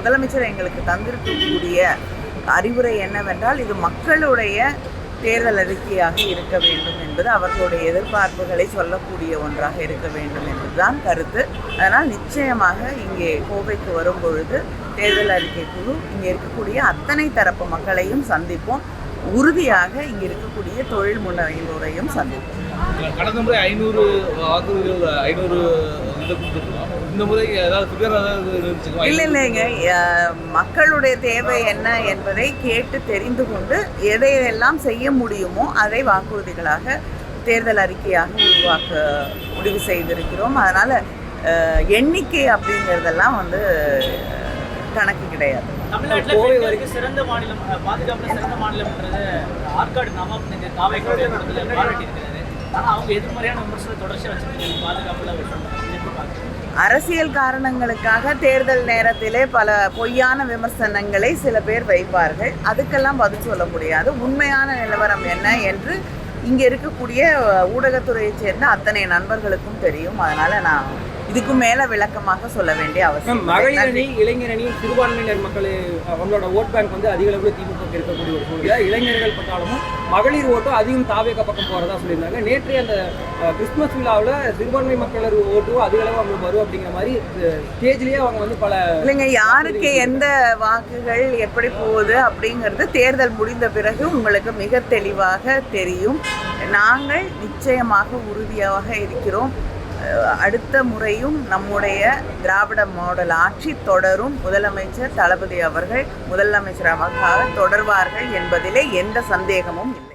முதலமைச்சர் எங்களுக்கு தந்திருக்கக்கூடிய அறிவுரை என்னவென்றால் இது மக்களுடைய தேர்தல் அறிக்கையாக இருக்க வேண்டும் என்பது அவர்களுடைய எதிர்பார்ப்புகளை சொல்லக்கூடிய ஒன்றாக இருக்க வேண்டும் என்பதுதான் கருத்து. அதனால் நிச்சயமாக இங்கே கோவைக்கு வரும் பொழுது தேர்தல் அறிக்கை குழு இங்கே இருக்கக்கூடிய அத்தனை தரப்பு மக்களையும் சந்திப்போம். உறுதியாக இங்கே இருக்கக்கூடிய தொழில் முனைவோரையும் சந்திப்போம். கடந்த முறை ஐநூறு வாக்குறுதிகள் ஐநூறு இது இந்த முறை ஏதாவது இல்லை இல்லைங்க மக்களுடைய தேவை என்ன என்பதை கேட்டு தெரிந்து கொண்டு எதையெல்லாம் செய்ய முடியுமோ அதை வாக்குறுதிகளாக தேர்தல் அறிக்கையாக உருவாக்க முடிவு செய்திருக்கிறோம். அதனால் எண்ணிக்கை அப்படிங்கிறதெல்லாம் வந்து கணக்கு கிடையாது. சிறந்த மாநிலம் அஹ், பாதுகாப்புல சிறந்த மாநிலம்ன்றது ஆற்காடு நகர் ஆனால் அவங்க எதிர்மறையான விமர்சனம் தொடர்ச்சியாக வச்சுருக்காங்க. பாதுகாப்புல அரசியல் காரணங்களுக்காக தேர்தல் நேரத்திலே பல பொய்யான விமர்சனங்களை சில பேர் வைப்பார்கள். அதுக்கெல்லாம் பதில் சொல்ல முடியாது. உண்மையான நிலவரம் என்ன என்று இங்கே இருக்கக்கூடிய ஊடகத்துறையைச் சேர்ந்த அத்தனை நண்பர்களுக்கும் தெரியும். அதனால் நான் இதுக்கு மேலே விளக்கமாக சொல்ல வேண்டிய அவசியம். மகளிர். அணி இளைஞர் அணி சிறுபான்மையினர் மக்கள் அவங்களோட ஓட் பேங்க் வந்து அதிக அளவில் திமுக க்கு இருக்கக்கூடிய ஒரு சூழ்நிலை. இளைஞர்கள் பட்டாலும் மகளிர் ஓட்டும் அதிகம் தாவேக பக்கம் போறதா சொல்லியிருந்தாங்க. நேற்றைய அந்த கிறிஸ்துமஸ் விழாவில் சிறுபான்மை மக்களர் ஓட்டும் அதிக அளவு அவங்களுக்கு வரும் அப்படிங்கிற மாதிரி ஸ்டேஜ்லயே அவங்க வந்து பல இல்லைங்க யாருக்கு எந்த வாக்குகள் எப்படி போகுது அப்படிங்கிறது தேர்தல் முடிந்த பிறகு உங்களுக்கு மிக தெளிவாக தெரியும். நாங்கள் நிச்சயமாக உறுதியாக இருக்கிறோம். அடுத்த முறையும் நம்முடைய திராவிட மாடல் ஆட்சி தொடரும். முதலமைச்சர் தளபதி அவர்கள் முதலமைச்சராக தொடர்வார்கள் என்பதிலே எந்த சந்தேகமும் இல்லை.